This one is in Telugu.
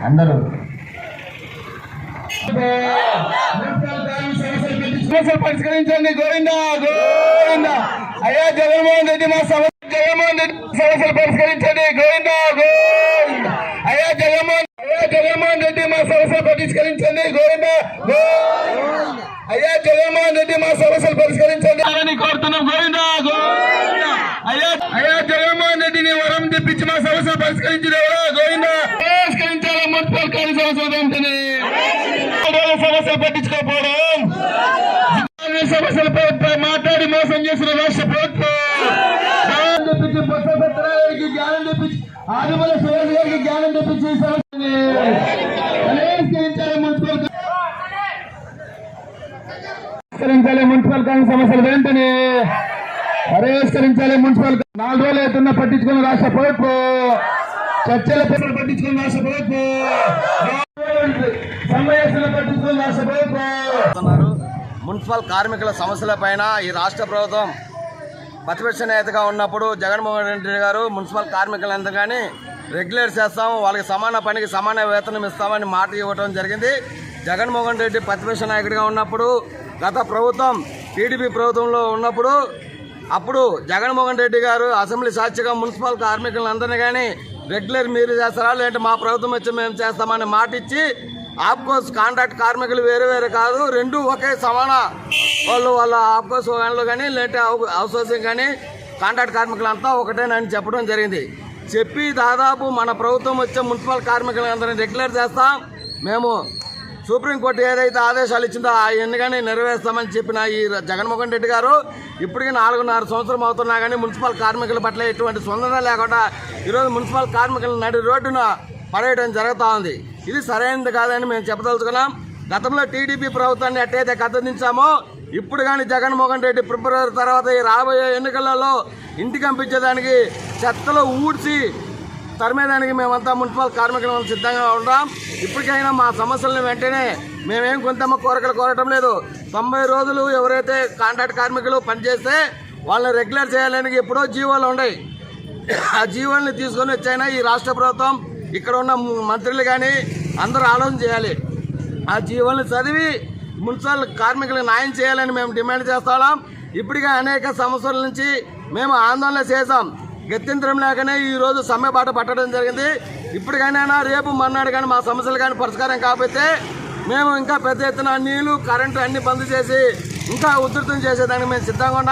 అందరూ. సమస్యలు పరిష్కరించండి. గోవింద గోవింద. అయ్యా జగన్మోహన్ రెడ్డి మా సమస్య జగన్మోహన్ రెడ్డి సమస్యలు పరిష్కరించండి. గోవింద గోవింద. అయ్యా జగన్మోహన్ అయ్యా జగన్మోహన్ రెడ్డి మా సమస్యలు పరిష్కరించండి. గోవింద గోవింద. అయ్యా జగన్మోహన్ రెడ్డి మా సమస్యలు పరిష్కరించండి. అని కోరుతున్నాం. గోవింద గోవింద. అయ్యా అయ్యా జగన్మోహన్ రెడ్డిని వరం తెప్పించి మా సమస్యలు పరిష్కరించిన గోవింద సమస్యలు వెంటనే సమస్యలు పట్టించుకోకపోవడం. సమస్యలపై మాట్లాడి మోసం చేసిన రాష్ట్ర ప్రభుత్వం. జ్ఞానం జ్ఞానం తెప్పించి ఆదిమల సురేష్ గారికి జ్ఞానం తెప్పించి పరిష్కరించాలి మున్సిపల్ పరిష్కరించాలి సమస్యలు వెంటనే పరిష్కరించాలి మున్సిపల్ నాలుగు రోజులు అవుతున్న పట్టించుకున్న రాష్ట్ర ప్రభుత్వం. చర్చల పేపర్ పట్టించుకుని రాష్ట్ర ప్రభుత్వం సమావేశాలు పట్టించుకుని రాష్ట్ర ప్రభుత్వం మున్సిపల్ కార్మికుల సమస్యలపైన ఈ రాష్ట్ర ప్రభుత్వం ప్రతిపక్ష నేతగా ఉన్నప్పుడు జగన్మోహన్ రెడ్డి గారు మున్సిపల్ కార్మికులందరూ కానీ రెగ్యులేట్ చేస్తాము వాళ్ళకి సమాన పనికి సమాన వేతనం ఇస్తామని మాట ఇవ్వడం జరిగింది. జగన్మోహన్ రెడ్డి ప్రతిపక్ష నాయకుడిగా ఉన్నప్పుడు గత ప్రభుత్వం టీడీపీ ప్రభుత్వంలో ఉన్నప్పుడు అప్పుడు జగన్మోహన్ రెడ్డి గారు అసెంబ్లీ సాక్షిగా మున్సిపల్ కార్మికులందరినీ కానీ రెగ్యులర్ మీరు చేస్తారా? లేదంటే మా ప్రభుత్వం వచ్చి మేము చేస్తామని మాట ఇచ్చి ఆఫ్కోర్స్ కాంట్రాక్ట్ కార్మికులు వేరు వేరు కాదు రెండు ఒకే సమాన వాళ్ళు వాళ్ళ ఆఫ్కోర్స్ వాళ్ళు కానీ లేదంటే అవుట్సోర్సింగ్ కానీ కాంట్రాక్ట్ కార్మికులంతా ఒకటేనని చెప్పడం జరిగింది. చెప్పి దాదాపు మన ప్రభుత్వం వచ్చే మున్సిపల్ కార్మికులందరినీ రెగ్యులర్ చేస్తాం. మేము సుప్రీంకోర్టు ఏదైతే ఆదేశాలు ఇచ్చిందో ఆ ఎన్నికని నెరవేర్స్తామని చెప్పిన ఈ జగన్మోహన్ రెడ్డి గారు ఇప్పటికీ నాలుగున్నర సంవత్సరం అవుతున్నా కానీ మున్సిపల్ కార్మికుల పట్ల ఎటువంటి స్పందన లేకుండా ఈరోజు మున్సిపల్ కార్మికుల నడి రోడ్డున పడేయడం జరుగుతూ ఉంది. ఇది సరైనది కాదని మేము చెప్పదలుచుకున్నాం. గతంలో టీడీపీ ప్రభుత్వాన్ని ఎట్టయితే కథదించామో ఇప్పుడు కానీ జగన్మోహన్ రెడ్డి ఫిబ్రవరి తర్వాత ఈ రాబోయే ఎన్నికలలో ఇంటికి పంపించేదానికి చెత్తలో ఊడ్చి తరిమేదానికి మేమంతా మున్సిపల్ కార్మికులు సిద్ధంగా ఉంటాం ఇప్పటికైనా మా సమస్యలను వెంటనే మేమేం కొంతమ్మ కోరికలు కోరటం లేదు. తొంభై రోజులు ఎవరైతే కాంట్రాక్ట్ కార్మికులు పనిచేస్తే వాళ్ళని రెగ్యులర్ చేయాలని ఎప్పుడో జీవోలు ఉన్నాయి ఆ జీవోల్ని తీసుకొని వచ్చైనా ఈ రాష్ట్ర ప్రభుత్వం ఇక్కడ ఉన్న మంత్రులు కానీ అందరూ ఆలోచన చేయాలి. ఆ జీవోల్ని చదివి మున్సిపల్ కార్మికులకు న్యాయం చేయాలని మేము డిమాండ్ చేస్తాం ఇప్పటికే అనేక సంవత్సరాల నుంచి మేము ఆందోళన చేశాం. గత్యంతరం లేకనే ఈ రోజు సమ్మె బాట పట్టడం జరిగింది. ఇప్పటికైనా రేపు మర్నాడు కానీ మా సమస్యలు కానీ పరిష్కారం కాకపోతే మేము ఇంకా పెద్ద ఎత్తున నీళ్ళు కరెంటు అన్ని బంద్ చేసి ఇంకా ఉధృతం చేసేదానికి మేము సిద్ధంగా ఉన్నాం.